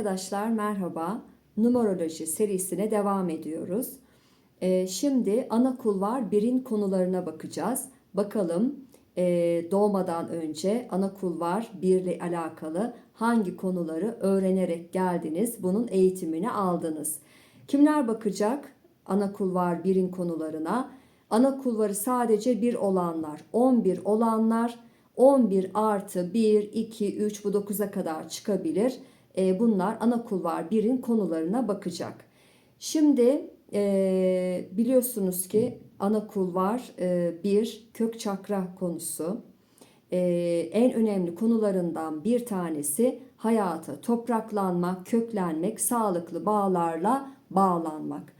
Arkadaşlar merhaba. Numeroloji serisine devam ediyoruz. Ee, şimdi ana kulvar birin konularına bakacağız. Bakalım e, doğmadan önce ana kulvar birle alakalı hangi konuları öğrenerek geldiniz, bunun eğitimini aldınız. Kimler bakacak ana kulvar birin konularına? Ana kulvarı sadece bir olanlar, 11 olanlar, 11 artı 1, 2, 3 bu 9'a kadar çıkabilir. E, bunlar ana kulvar birin konularına bakacak. Şimdi e, biliyorsunuz ki ana kulvar e, bir kök çakra konusu. E, en önemli konularından bir tanesi hayata topraklanmak, köklenmek, sağlıklı bağlarla bağlanmak.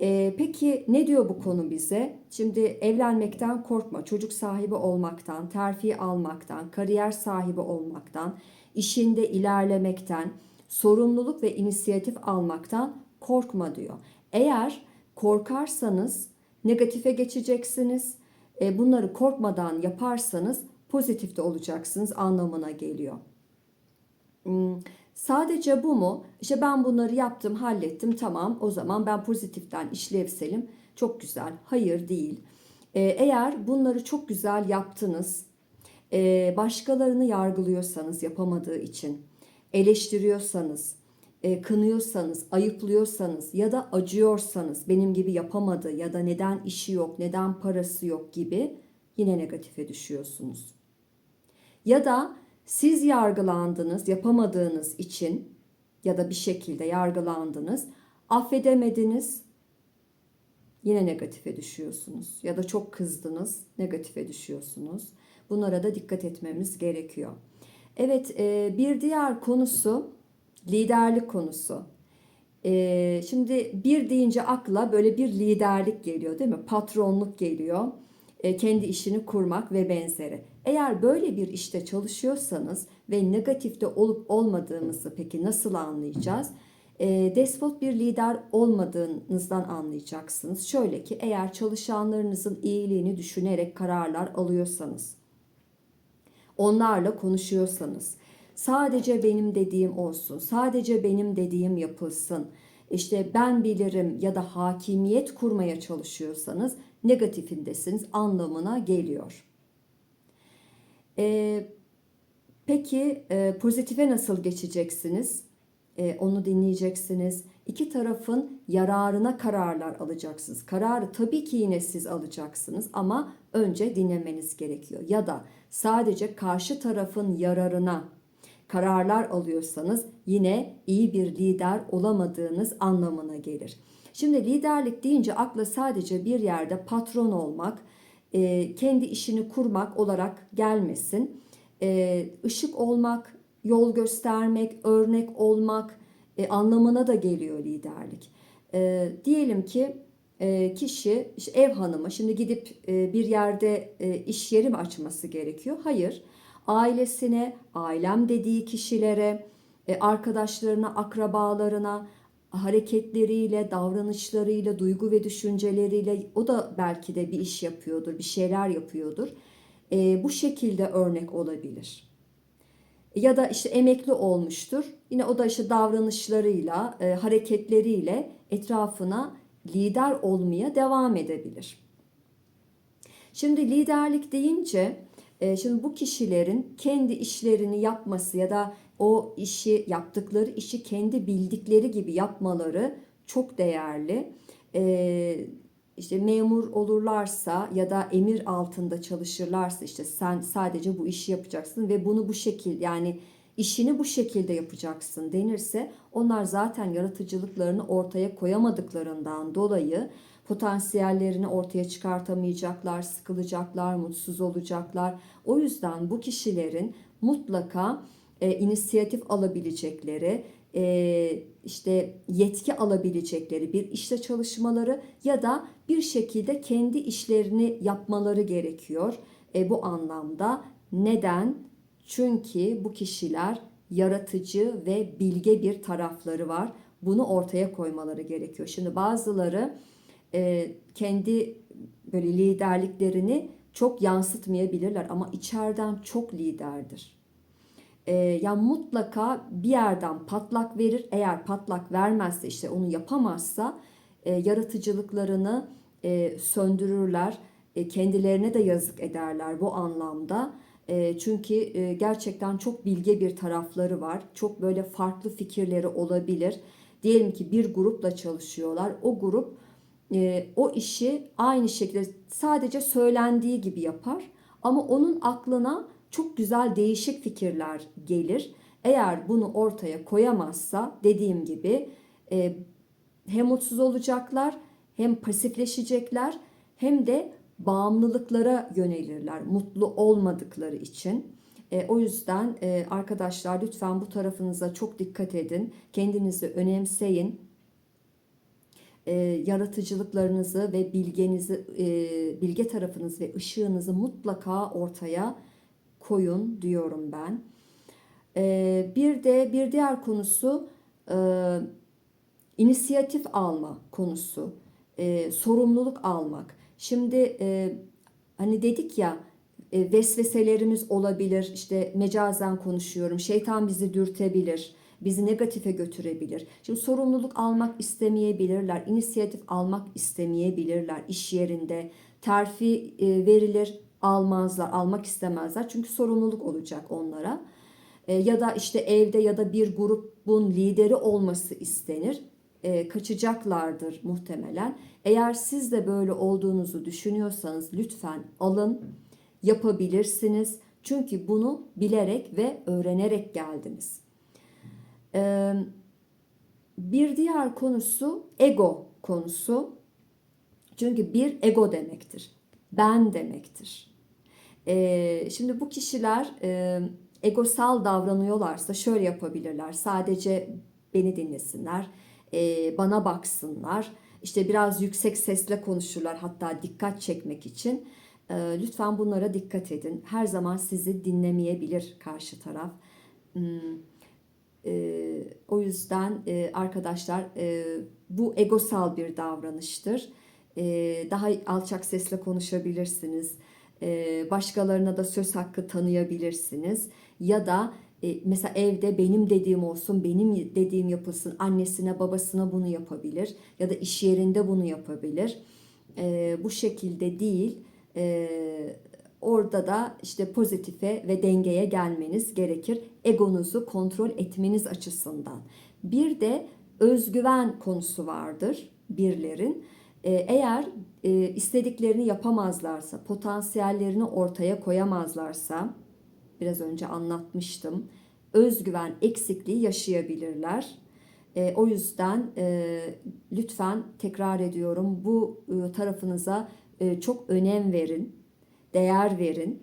E, peki ne diyor bu konu bize? Şimdi evlenmekten korkma, çocuk sahibi olmaktan, terfi almaktan, kariyer sahibi olmaktan, işinde ilerlemekten, sorumluluk ve inisiyatif almaktan korkma diyor. Eğer korkarsanız negatife geçeceksiniz. E, bunları korkmadan yaparsanız pozitifte olacaksınız anlamına geliyor. Hmm, Sadece bu mu? İşte ben bunları yaptım, hallettim, tamam. O zaman ben pozitiften işlevselim. Çok güzel. Hayır değil. Ee, eğer bunları çok güzel yaptınız, e, başkalarını yargılıyorsanız yapamadığı için, eleştiriyorsanız, e, kınıyorsanız, ayıplıyorsanız ya da acıyorsanız benim gibi yapamadı ya da neden işi yok, neden parası yok gibi yine negatife düşüyorsunuz. Ya da siz yargılandınız, yapamadığınız için ya da bir şekilde yargılandınız, affedemediniz, yine negatife düşüyorsunuz. Ya da çok kızdınız, negatife düşüyorsunuz. Bunlara da dikkat etmemiz gerekiyor. Evet, e, bir diğer konusu liderlik konusu. E, şimdi bir deyince akla böyle bir liderlik geliyor değil mi? Patronluk geliyor. E, kendi işini kurmak ve benzeri. Eğer böyle bir işte çalışıyorsanız ve negatifte olup olmadığınızı peki nasıl anlayacağız? Despot bir lider olmadığınızdan anlayacaksınız. Şöyle ki eğer çalışanlarınızın iyiliğini düşünerek kararlar alıyorsanız, onlarla konuşuyorsanız, sadece benim dediğim olsun, sadece benim dediğim yapılsın, işte ben bilirim ya da hakimiyet kurmaya çalışıyorsanız negatifindesiniz anlamına geliyor. Ee, peki e, pozitife nasıl geçeceksiniz? E, onu dinleyeceksiniz. İki tarafın yararına kararlar alacaksınız. Kararı tabii ki yine siz alacaksınız ama önce dinlemeniz gerekiyor. Ya da sadece karşı tarafın yararına kararlar alıyorsanız yine iyi bir lider olamadığınız anlamına gelir. Şimdi liderlik deyince akla sadece bir yerde patron olmak, e, kendi işini kurmak olarak gelmesin. E, ışık olmak, yol göstermek, örnek olmak e, anlamına da geliyor liderlik. Diyelim ki kişi işte ev hanımı şimdi gidip bir yerde iş yeri mi açması gerekiyor? Hayır. Ailesine, ailem dediği kişilere, arkadaşlarına, akrabalarına, hareketleriyle, davranışlarıyla, duygu ve düşünceleriyle o da belki de bir iş yapıyordur, bir şeyler yapıyordur. E, bu şekilde örnek olabilir. Ya da işte emekli olmuştur. Yine o da işte davranışlarıyla, e, hareketleriyle etrafına lider olmaya devam edebilir. Şimdi liderlik deyince e, şimdi bu kişilerin kendi işlerini yapması ya da o işi yaptıkları işi kendi bildikleri gibi yapmaları çok değerli. Ee, işte memur olurlarsa ya da emir altında çalışırlarsa işte sen sadece bu işi yapacaksın ve bunu bu şekil yani işini bu şekilde yapacaksın denirse onlar zaten yaratıcılıklarını ortaya koyamadıklarından dolayı potansiyellerini ortaya çıkartamayacaklar, sıkılacaklar, mutsuz olacaklar. O yüzden bu kişilerin mutlaka e, inisiyatif alabilecekleri, e, işte yetki alabilecekleri bir işte çalışmaları ya da bir şekilde kendi işlerini yapmaları gerekiyor. E, bu anlamda neden? Çünkü bu kişiler yaratıcı ve bilge bir tarafları var. Bunu ortaya koymaları gerekiyor. Şimdi bazıları e, kendi böyle liderliklerini çok yansıtmayabilirler ama içeriden çok liderdir E, yani mutlaka bir yerden patlak verir. Eğer patlak vermezse işte onu yapamazsa e, yaratıcılıklarını e, söndürürler. E, kendilerine de yazık ederler bu anlamda. E, çünkü e, gerçekten çok bilge bir tarafları var. Çok böyle farklı fikirleri olabilir. Diyelim ki bir grupla çalışıyorlar. O grup e, o işi aynı şekilde sadece söylendiği gibi yapar. Ama onun aklına çok güzel değişik fikirler gelir. Eğer bunu ortaya koyamazsa dediğim gibi e, hem mutsuz olacaklar hem pasifleşecekler hem de bağımlılıklara yönelirler mutlu olmadıkları için. E, o yüzden e, arkadaşlar lütfen bu tarafınıza çok dikkat edin. Kendinizi önemseyin. E, yaratıcılıklarınızı ve bilgenizi, e, bilge tarafınız ve ışığınızı mutlaka ortaya koyun diyorum ben. E, bir de bir diğer konusu e, inisiyatif alma konusu, e, sorumluluk almak. Şimdi e, hani dedik ya e, vesveselerimiz olabilir. İşte mecazen konuşuyorum. Şeytan bizi dürtebilir. Bizi negatife götürebilir. Şimdi sorumluluk almak istemeyebilirler. inisiyatif almak istemeyebilirler iş yerinde. Terfi e, verilir almazlar, almak istemezler. Çünkü sorumluluk olacak onlara. E, ya da işte evde ya da bir grubun lideri olması istenir e, kaçacaklardır muhtemelen. Eğer siz de böyle olduğunuzu düşünüyorsanız lütfen alın, yapabilirsiniz. Çünkü bunu bilerek ve öğrenerek geldiniz. E, bir diğer konusu ego konusu. Çünkü bir ego demektir. Ben demektir. E, şimdi bu kişiler e, egosal davranıyorlarsa şöyle yapabilirler. Sadece beni dinlesinler e, bana baksınlar. İşte biraz yüksek sesle konuşurlar hatta dikkat çekmek için. E, lütfen bunlara dikkat edin. Her zaman sizi dinlemeyebilir karşı taraf. Hmm, e, o yüzden e, arkadaşlar e, bu egosal bir davranıştır. E, daha alçak sesle konuşabilirsiniz. E, başkalarına da söz hakkı tanıyabilirsiniz. Ya da e, mesela evde benim dediğim olsun, benim dediğim yapılsın. Annesine, babasına bunu yapabilir ya da iş yerinde bunu yapabilir. E, bu şekilde değil. E, orada da işte pozitife ve dengeye gelmeniz gerekir. Egonuzu kontrol etmeniz açısından. Bir de özgüven konusu vardır birlerin. E, eğer e, istediklerini yapamazlarsa, potansiyellerini ortaya koyamazlarsa, biraz önce anlatmıştım. Özgüven eksikliği yaşayabilirler. E, o yüzden e, lütfen tekrar ediyorum bu e, tarafınıza e, çok önem verin, değer verin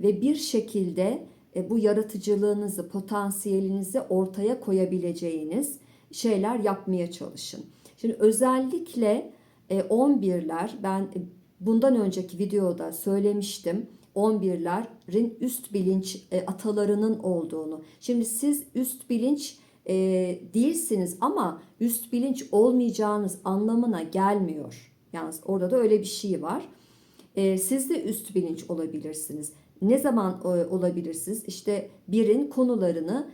ve bir şekilde e, bu yaratıcılığınızı, potansiyelinizi ortaya koyabileceğiniz şeyler yapmaya çalışın. Şimdi özellikle e, 11'ler ben e, bundan önceki videoda söylemiştim 11'lerin üst bilinç e, atalarının olduğunu. Şimdi siz üst bilinç e, değilsiniz ama üst bilinç olmayacağınız anlamına gelmiyor. Yani orada da öyle bir şey var. E, siz de üst bilinç olabilirsiniz. Ne zaman e, olabilirsiniz? İşte birin konularını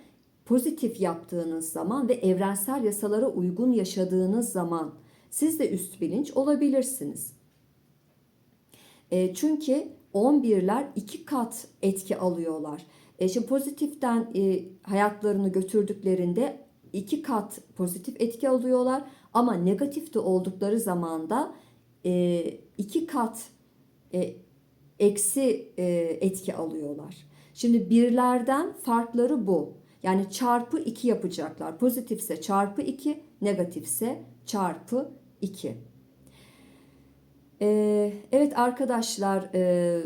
pozitif yaptığınız zaman ve evrensel yasalara uygun yaşadığınız zaman siz de üst bilinç olabilirsiniz. E, çünkü 11'ler iki kat etki alıyorlar. E şimdi pozitiften e, hayatlarını götürdüklerinde iki kat pozitif etki alıyorlar ama negatifte oldukları zaman da e, iki kat e, eksi e, etki alıyorlar. Şimdi birlerden farkları bu. Yani çarpı 2 yapacaklar. Pozitifse çarpı 2, negatifse çarpı 2. Ee, evet arkadaşlar e,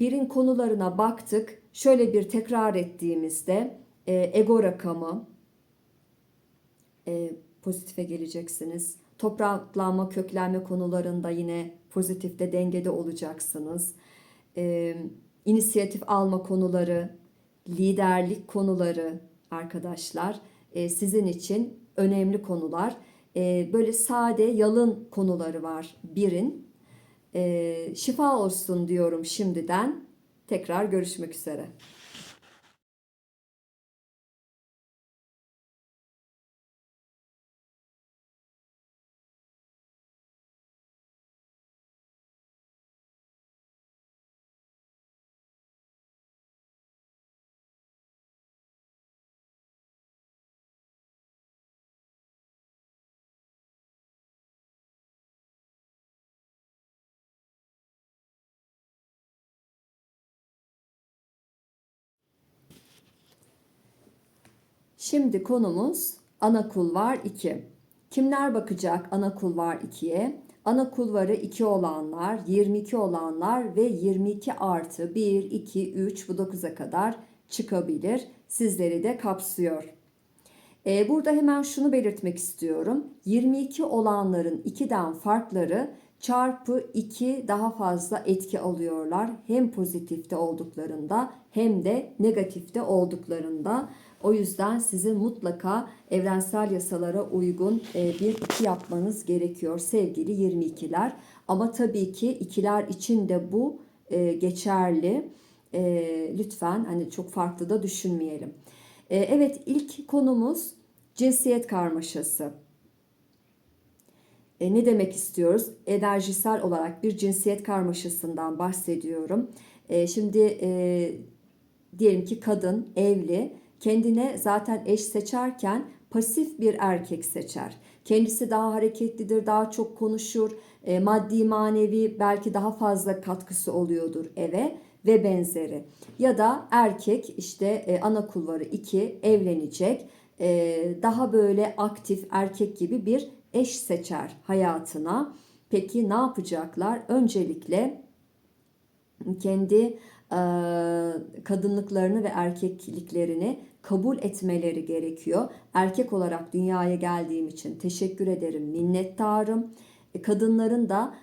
birin konularına baktık. Şöyle bir tekrar ettiğimizde e, ego rakamı e, pozitife geleceksiniz. Topraklanma, köklenme konularında yine pozitifte dengede olacaksınız. E, inisiyatif alma konuları, liderlik konuları arkadaşlar e, sizin için önemli konular e, böyle sade yalın konuları var birin. E, şifa olsun diyorum şimdiden. Tekrar görüşmek üzere. Şimdi konumuz ana kulvar 2. Kimler bakacak ana kulvar 2'ye? Ana kulvarı 2 olanlar, 22 olanlar ve 22 artı 1, 2, 3 bu 9'a kadar çıkabilir. Sizleri de kapsıyor. Ee, burada hemen şunu belirtmek istiyorum. 22 olanların 2'den farkları çarpı 2 daha fazla etki alıyorlar. Hem pozitifte olduklarında hem de negatifte olduklarında. O yüzden sizin mutlaka evrensel yasalara uygun e, bir iki yapmanız gerekiyor sevgili 22'ler. Ama tabii ki ikiler için de bu e, geçerli. E, lütfen hani çok farklı da düşünmeyelim. Evet ilk konumuz cinsiyet karmaşası. E, ne demek istiyoruz? Enerjisel olarak bir cinsiyet karmaşasından bahsediyorum. E, şimdi e, diyelim ki kadın evli, kendine zaten eş seçerken pasif bir erkek seçer. Kendisi daha hareketlidir, daha çok konuşur, e, maddi manevi belki daha fazla katkısı oluyordur eve ve benzeri. Ya da erkek işte e, ana kulvarı 2 evlenecek, e, daha böyle aktif erkek gibi bir eş seçer hayatına. Peki ne yapacaklar? Öncelikle kendi kadınlıklarını ve erkekliklerini kabul etmeleri gerekiyor. Erkek olarak dünyaya geldiğim için teşekkür ederim, minnettarım. E, kadınların da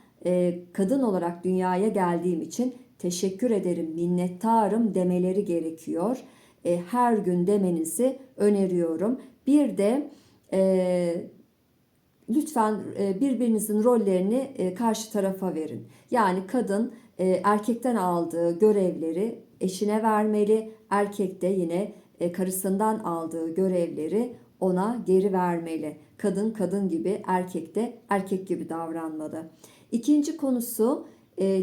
kadın olarak dünyaya geldiğim için teşekkür ederim, minnettarım demeleri gerekiyor. E, her gün demenizi öneriyorum. Bir de lütfen e, birbirinizin rollerini e, karşı tarafa verin. Yani kadın e, erkekten aldığı görevleri eşine vermeli, erkek de yine karısından aldığı görevleri ona geri vermeli. Kadın kadın gibi, erkek de erkek gibi davranmalı. İkinci konusu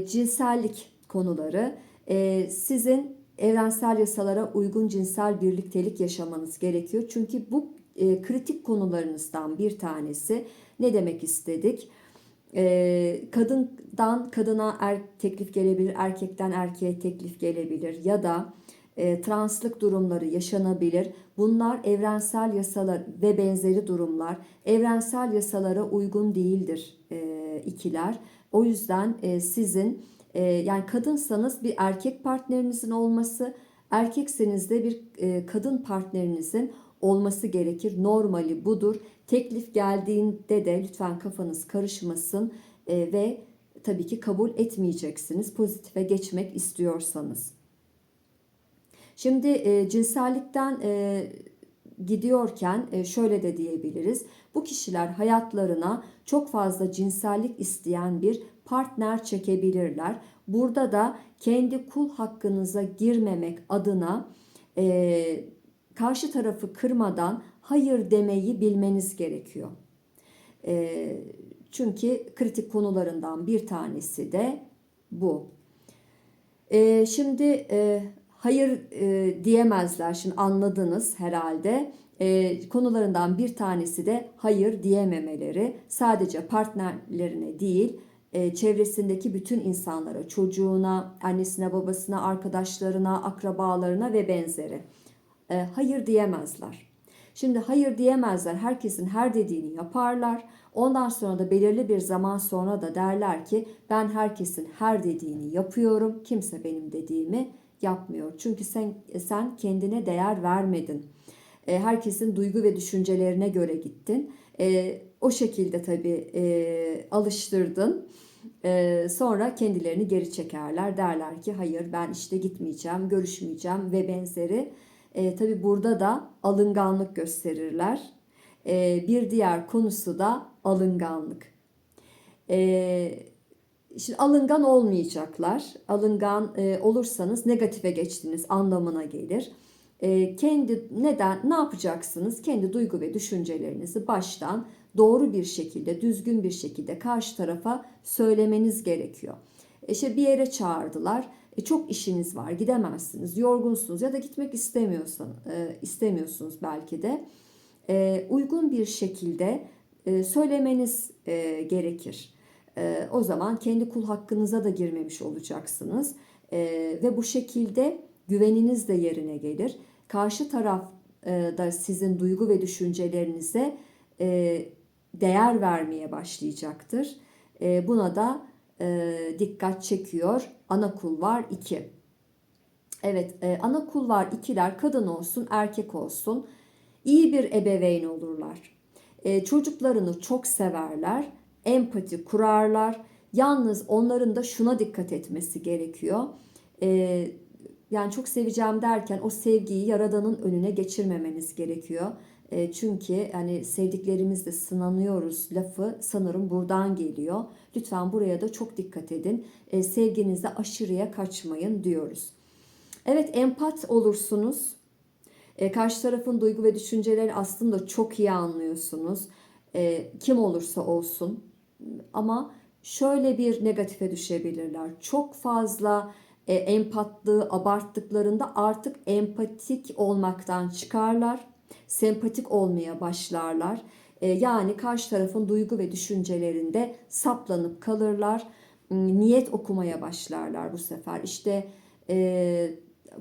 cinsellik konuları. Sizin evrensel yasalara uygun cinsel birliktelik yaşamanız gerekiyor. Çünkü bu e, kritik konularınızdan bir tanesi. Ne demek istedik? E, kadından kadına er, teklif gelebilir, erkekten erkeğe teklif gelebilir ya da e, translık durumları yaşanabilir. Bunlar evrensel yasalar ve benzeri durumlar evrensel yasalara uygun değildir e, ikiler. O yüzden e, sizin e, yani kadınsanız bir erkek partnerinizin olması, erkekseniz de bir e, kadın partnerinizin olması gerekir. Normali budur. Teklif geldiğinde de lütfen kafanız karışmasın e, ve tabii ki kabul etmeyeceksiniz pozitife geçmek istiyorsanız. Şimdi e, cinsellikten e, gidiyorken e, şöyle de diyebiliriz. Bu kişiler hayatlarına çok fazla cinsellik isteyen bir partner çekebilirler. Burada da kendi kul hakkınıza girmemek adına e, karşı tarafı kırmadan hayır demeyi bilmeniz gerekiyor. E, çünkü kritik konularından bir tanesi de bu. E, şimdi e, hayır e, diyemezler. Şimdi anladınız herhalde. E, konularından bir tanesi de hayır diyememeleri. Sadece partnerlerine değil, e, çevresindeki bütün insanlara, çocuğuna, annesine, babasına, arkadaşlarına, akrabalarına ve benzeri e, hayır diyemezler. Şimdi hayır diyemezler. Herkesin her dediğini yaparlar. Ondan sonra da belirli bir zaman sonra da derler ki ben herkesin her dediğini yapıyorum. Kimse benim dediğimi yapmıyor. Çünkü sen sen kendine değer vermedin. E, herkesin duygu ve düşüncelerine göre gittin. E, o şekilde tabii e, alıştırdın. E, sonra kendilerini geri çekerler. Derler ki hayır ben işte gitmeyeceğim, görüşmeyeceğim ve benzeri. E, tabii burada da alınganlık gösterirler. E, bir diğer konusu da alınganlık. E, şimdi alıngan olmayacaklar. Alıngan e, olursanız negatife geçtiğiniz anlamına gelir. E, kendi neden ne yapacaksınız? Kendi duygu ve düşüncelerinizi baştan doğru bir şekilde, düzgün bir şekilde karşı tarafa söylemeniz gerekiyor. İşte bir yere çağırdılar. E, çok işiniz var, gidemezsiniz, yorgunsunuz ya da gitmek istemiyorsan, e, istemiyorsunuz belki de. E, uygun bir şekilde e, söylemeniz e, gerekir. E, o zaman kendi kul hakkınıza da girmemiş olacaksınız. E, ve bu şekilde güveniniz de yerine gelir. Karşı taraf e, da sizin duygu ve düşüncelerinize e, değer vermeye başlayacaktır. E, buna da e, dikkat çekiyor. Ana kulvar 2. Evet, e, ana kulvar ikiler kadın olsun, erkek olsun iyi bir ebeveyn olurlar. E, çocuklarını çok severler, empati kurarlar. Yalnız onların da şuna dikkat etmesi gerekiyor. E, yani çok seveceğim derken o sevgiyi yaradanın önüne geçirmemeniz gerekiyor. E, çünkü yani sevdiklerimizle sınanıyoruz lafı sanırım buradan geliyor. Lütfen buraya da çok dikkat edin. E, sevginizde aşırıya kaçmayın diyoruz. Evet empat olursunuz. E, karşı tarafın duygu ve düşünceleri aslında çok iyi anlıyorsunuz. E, kim olursa olsun. Ama şöyle bir negatife düşebilirler. Çok fazla e, empatlığı abarttıklarında artık empatik olmaktan çıkarlar. Sempatik olmaya başlarlar. E, yani karşı tarafın duygu ve düşüncelerinde saplanıp kalırlar. Niyet okumaya başlarlar bu sefer. İşte e,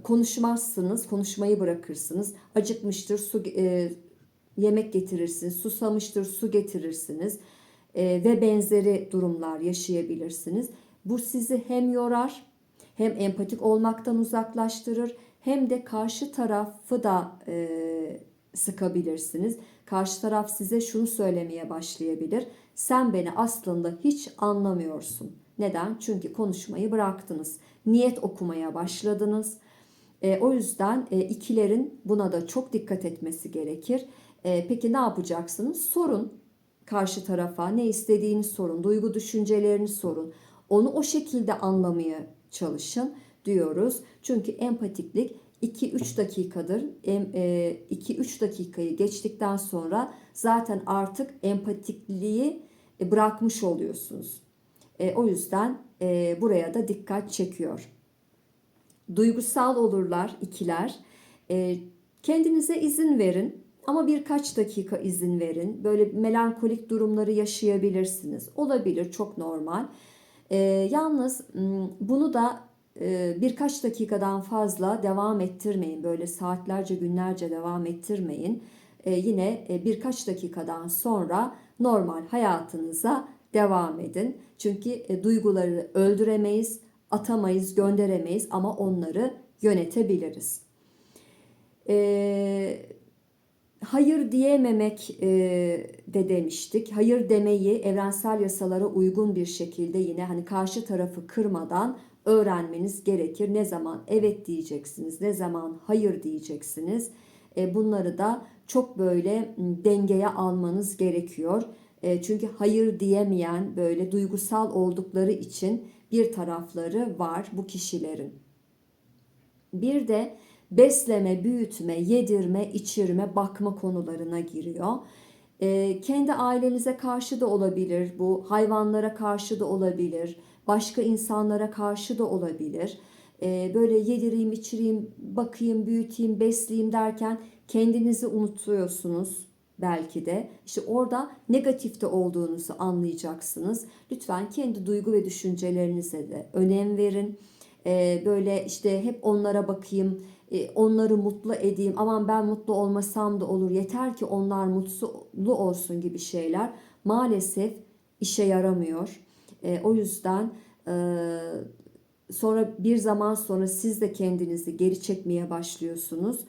konuşmazsınız, konuşmayı bırakırsınız. Acıkmıştır, su e, yemek getirirsiniz, susamıştır, su getirirsiniz ve benzeri durumlar yaşayabilirsiniz. Bu sizi hem yorar, hem empatik olmaktan uzaklaştırır, hem de karşı tarafı da e, sıkabilirsiniz. Karşı taraf size şunu söylemeye başlayabilir. Sen beni aslında hiç anlamıyorsun. Neden? Çünkü konuşmayı bıraktınız. Niyet okumaya başladınız e, o yüzden e, ikilerin buna da çok dikkat etmesi gerekir. E, peki ne yapacaksınız? Sorun karşı tarafa ne istediğini sorun, duygu düşüncelerini sorun. Onu o şekilde anlamaya çalışın diyoruz. Çünkü empatiklik 2-3 dakikadır. 2-3 e, dakikayı geçtikten sonra zaten artık empatikliği e, bırakmış oluyorsunuz. E, o yüzden buraya da dikkat çekiyor. Duygusal olurlar ikiler. Kendinize izin verin ama birkaç dakika izin verin. Böyle melankolik durumları yaşayabilirsiniz. Olabilir çok normal. Yalnız bunu da birkaç dakikadan fazla devam ettirmeyin. Böyle saatlerce günlerce devam ettirmeyin. E, yine e, birkaç dakikadan sonra normal hayatınıza devam edin. Çünkü e, duyguları öldüremeyiz atamayız, gönderemeyiz ama onları yönetebiliriz. Ee, hayır diyememek e, de demiştik. Hayır demeyi evrensel yasalara uygun bir şekilde yine hani karşı tarafı kırmadan öğrenmeniz gerekir. Ne zaman evet diyeceksiniz, ne zaman hayır diyeceksiniz. E, bunları da çok böyle dengeye almanız gerekiyor. E, çünkü hayır diyemeyen böyle duygusal oldukları için bir tarafları var bu kişilerin. Bir de besleme, büyütme, yedirme, içirme, bakma konularına giriyor. E, kendi ailenize karşı da olabilir, bu hayvanlara karşı da olabilir, başka insanlara karşı da olabilir. E, böyle yedireyim, içireyim, bakayım, büyüteyim, besleyeyim derken kendinizi unutuyorsunuz belki de. İşte orada negatifte olduğunuzu anlayacaksınız. Lütfen kendi duygu ve düşüncelerinize de önem verin. Ee, böyle işte hep onlara bakayım, e, onları mutlu edeyim. Aman ben mutlu olmasam da olur. Yeter ki onlar mutlu olsun gibi şeyler maalesef işe yaramıyor. E, o yüzden e, sonra bir zaman sonra siz de kendinizi geri çekmeye başlıyorsunuz.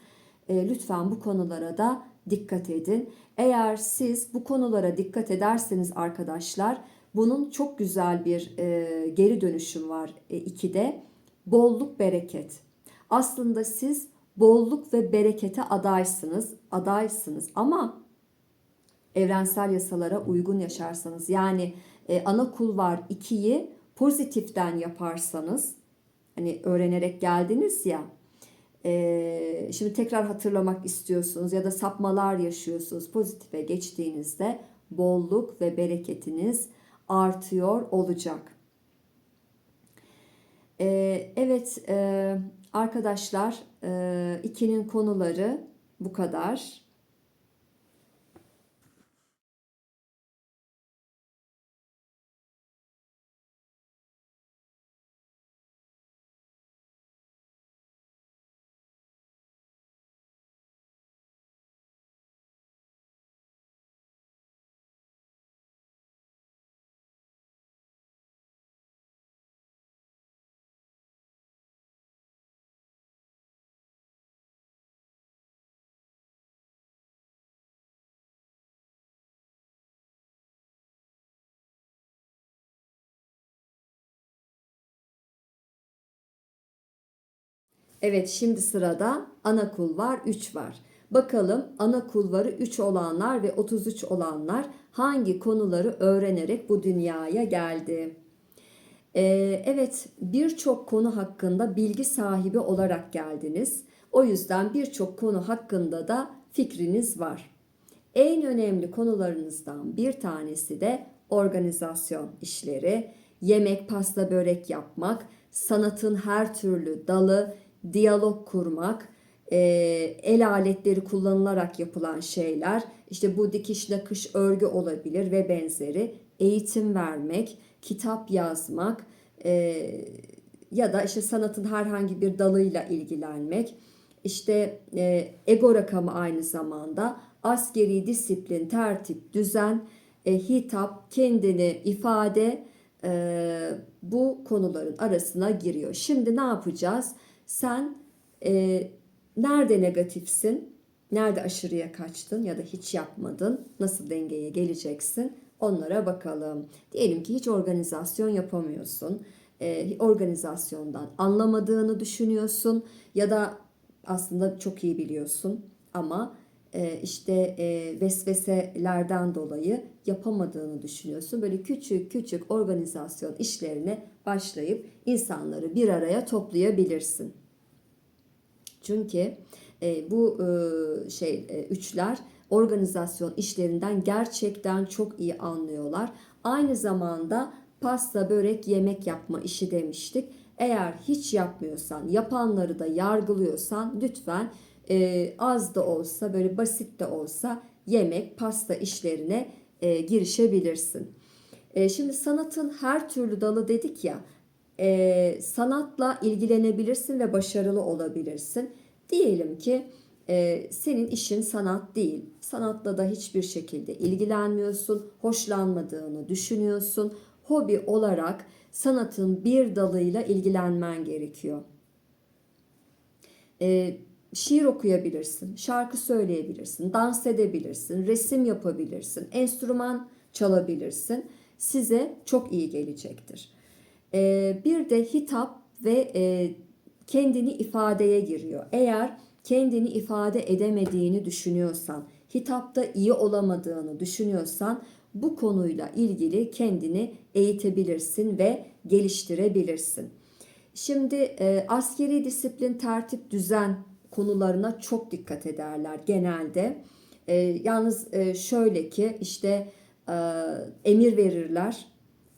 E, lütfen bu konulara da dikkat edin. Eğer siz bu konulara dikkat ederseniz arkadaşlar bunun çok güzel bir e, geri dönüşüm var e, ikide. Bolluk bereket. Aslında siz bolluk ve berekete adaysınız, adaysınız ama evrensel yasalara uygun yaşarsanız yani e, ana kul var ikiyi pozitiften yaparsanız hani öğrenerek geldiniz ya e, şimdi tekrar hatırlamak istiyorsunuz ya da sapmalar yaşıyorsunuz pozitife geçtiğinizde bolluk ve bereketiniz artıyor olacak. E, evet e, arkadaşlar e, ikinin konuları bu kadar. Evet şimdi sırada ana kulvar 3 var. Bakalım ana kulvarı 3 olanlar ve 33 olanlar hangi konuları öğrenerek bu dünyaya geldi? Ee, evet birçok konu hakkında bilgi sahibi olarak geldiniz. O yüzden birçok konu hakkında da fikriniz var. En önemli konularınızdan bir tanesi de organizasyon işleri, yemek, pasta, börek yapmak, sanatın her türlü dalı, diyalog kurmak, e, el aletleri kullanılarak yapılan şeyler, işte bu dikiş, nakış, örgü olabilir ve benzeri, eğitim vermek, kitap yazmak e, ya da işte sanatın herhangi bir dalıyla ilgilenmek, işte e, ego rakamı aynı zamanda askeri disiplin, tertip, düzen, e, hitap, kendini ifade e, bu konuların arasına giriyor. Şimdi ne yapacağız? Sen e, nerede negatifsin? Nerede aşırıya kaçtın ya da hiç yapmadın? Nasıl dengeye geleceksin? Onlara bakalım. Diyelim ki hiç organizasyon yapamıyorsun. E, organizasyondan anlamadığını düşünüyorsun ya da aslında çok iyi biliyorsun ama işte e, vesveselerden dolayı yapamadığını düşünüyorsun. Böyle küçük küçük organizasyon işlerine başlayıp insanları bir araya toplayabilirsin. Çünkü e, bu e, şey e, üçler organizasyon işlerinden gerçekten çok iyi anlıyorlar. Aynı zamanda pasta, börek, yemek yapma işi demiştik. Eğer hiç yapmıyorsan, yapanları da yargılıyorsan lütfen e, az da olsa böyle basit de olsa yemek, pasta işlerine e, girişebilirsin. E, şimdi sanatın her türlü dalı dedik ya, e, sanatla ilgilenebilirsin ve başarılı olabilirsin. Diyelim ki e, senin işin sanat değil, sanatla da hiçbir şekilde ilgilenmiyorsun, hoşlanmadığını düşünüyorsun, hobi olarak sanatın bir dalıyla ilgilenmen gerekiyor. E, şiir okuyabilirsin, şarkı söyleyebilirsin, dans edebilirsin, resim yapabilirsin, enstrüman çalabilirsin. Size çok iyi gelecektir. Ee, bir de hitap ve e, kendini ifadeye giriyor. Eğer kendini ifade edemediğini düşünüyorsan, hitapta iyi olamadığını düşünüyorsan bu konuyla ilgili kendini eğitebilirsin ve geliştirebilirsin. Şimdi e, askeri disiplin, tertip, düzen konularına çok dikkat ederler genelde. E, yalnız e, şöyle ki işte e, emir verirler.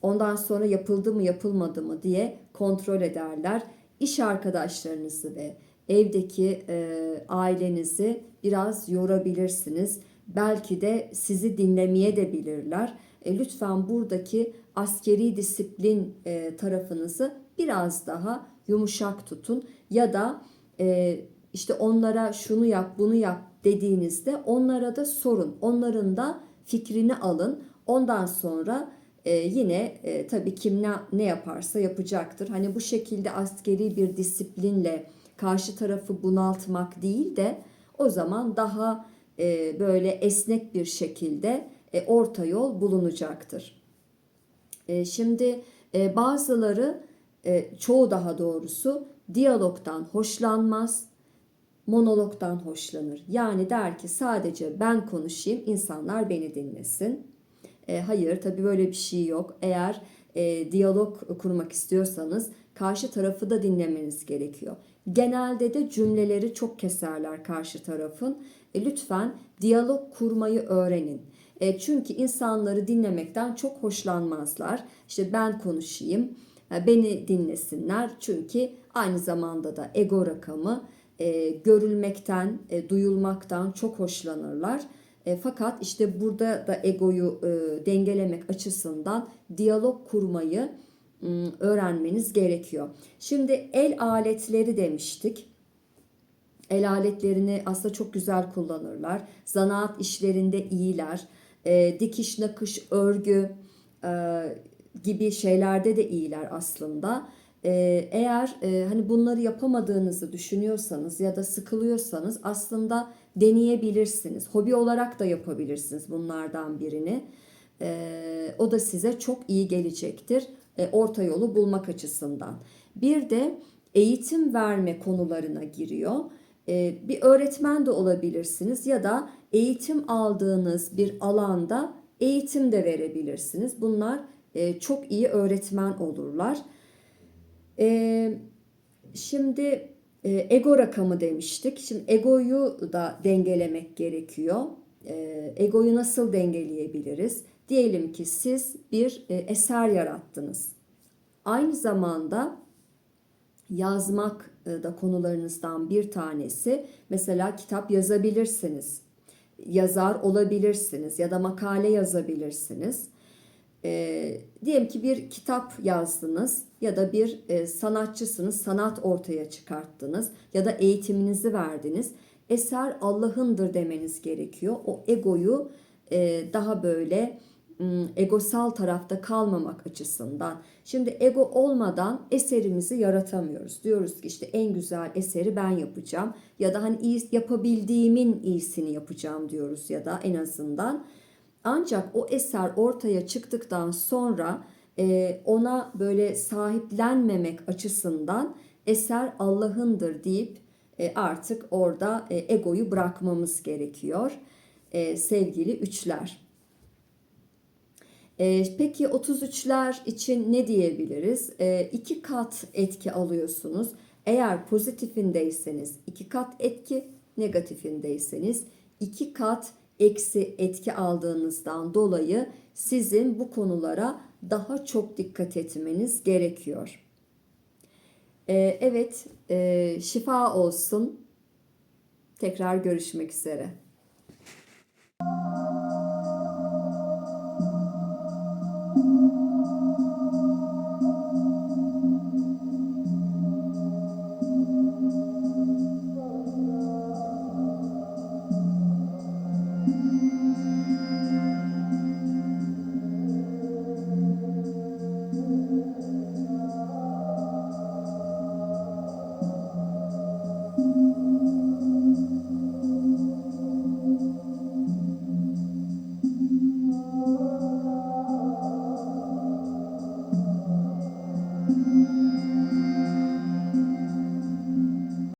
Ondan sonra yapıldı mı yapılmadı mı diye kontrol ederler. İş arkadaşlarınızı ve evdeki e, ailenizi biraz yorabilirsiniz. Belki de sizi dinlemeye de bilirler. E, lütfen buradaki askeri disiplin e, tarafınızı biraz daha yumuşak tutun ya da e, işte onlara şunu yap bunu yap dediğinizde onlara da sorun. Onların da fikrini alın. Ondan sonra e, yine e, tabii kim ne, ne yaparsa yapacaktır. Hani bu şekilde askeri bir disiplinle karşı tarafı bunaltmak değil de o zaman daha e, böyle esnek bir şekilde e, orta yol bulunacaktır. E, şimdi e, bazıları e, çoğu daha doğrusu diyalogtan hoşlanmaz, monologdan hoşlanır. Yani der ki sadece ben konuşayım, insanlar beni dinlesin. E, hayır, tabii böyle bir şey yok. Eğer e, diyalog kurmak istiyorsanız karşı tarafı da dinlemeniz gerekiyor. Genelde de cümleleri çok keserler karşı tarafın. E, lütfen diyalog kurmayı öğrenin. E, çünkü insanları dinlemekten çok hoşlanmazlar. İşte ben konuşayım, e, beni dinlesinler. Çünkü aynı zamanda da ego rakamı e, görülmekten, e, duyulmaktan çok hoşlanırlar. E, fakat işte burada da egoyu e, dengelemek açısından diyalog kurmayı e, öğrenmeniz gerekiyor. Şimdi el aletleri demiştik. El aletlerini aslında çok güzel kullanırlar. Zanaat işlerinde iyiler. E, dikiş, nakış, örgü e, gibi şeylerde de iyiler aslında. Ee, eğer e, hani bunları yapamadığınızı düşünüyorsanız ya da sıkılıyorsanız aslında deneyebilirsiniz. Hobi olarak da yapabilirsiniz bunlardan birini. Ee, o da size çok iyi gelecektir. E, orta yolu bulmak açısından. Bir de eğitim verme konularına giriyor. E, bir öğretmen de olabilirsiniz ya da eğitim aldığınız bir alanda eğitim de verebilirsiniz. Bunlar e, çok iyi öğretmen olurlar. E, şimdi e, ego rakamı demiştik. Şimdi egoyu da dengelemek gerekiyor. E, egoyu nasıl dengeleyebiliriz? Diyelim ki siz bir e, eser yarattınız. Aynı zamanda yazmak e, da konularınızdan bir tanesi. Mesela kitap yazabilirsiniz. Yazar olabilirsiniz ya da makale yazabilirsiniz. E, diyelim ki bir kitap yazdınız ya da bir e, sanatçısınız, sanat ortaya çıkarttınız ya da eğitiminizi verdiniz. Eser Allah'ındır demeniz gerekiyor. O egoyu e, daha böyle egosal tarafta kalmamak açısından. Şimdi ego olmadan eserimizi yaratamıyoruz. Diyoruz ki işte en güzel eseri ben yapacağım ya da hani iyi yapabildiğimin iyisini yapacağım diyoruz ya da en azından. Ancak o eser ortaya çıktıktan sonra e, ona böyle sahiplenmemek açısından eser Allah'ındır deyip e, artık orada e, egoyu bırakmamız gerekiyor e, sevgili üçler. E, peki 33'ler için ne diyebiliriz? E, iki kat etki alıyorsunuz. Eğer pozitifindeyseniz iki kat etki, negatifindeyseniz iki kat eksi etki aldığınızdan dolayı sizin bu konulara daha çok dikkat etmeniz gerekiyor. E, evet, e, şifa olsun. Tekrar görüşmek üzere.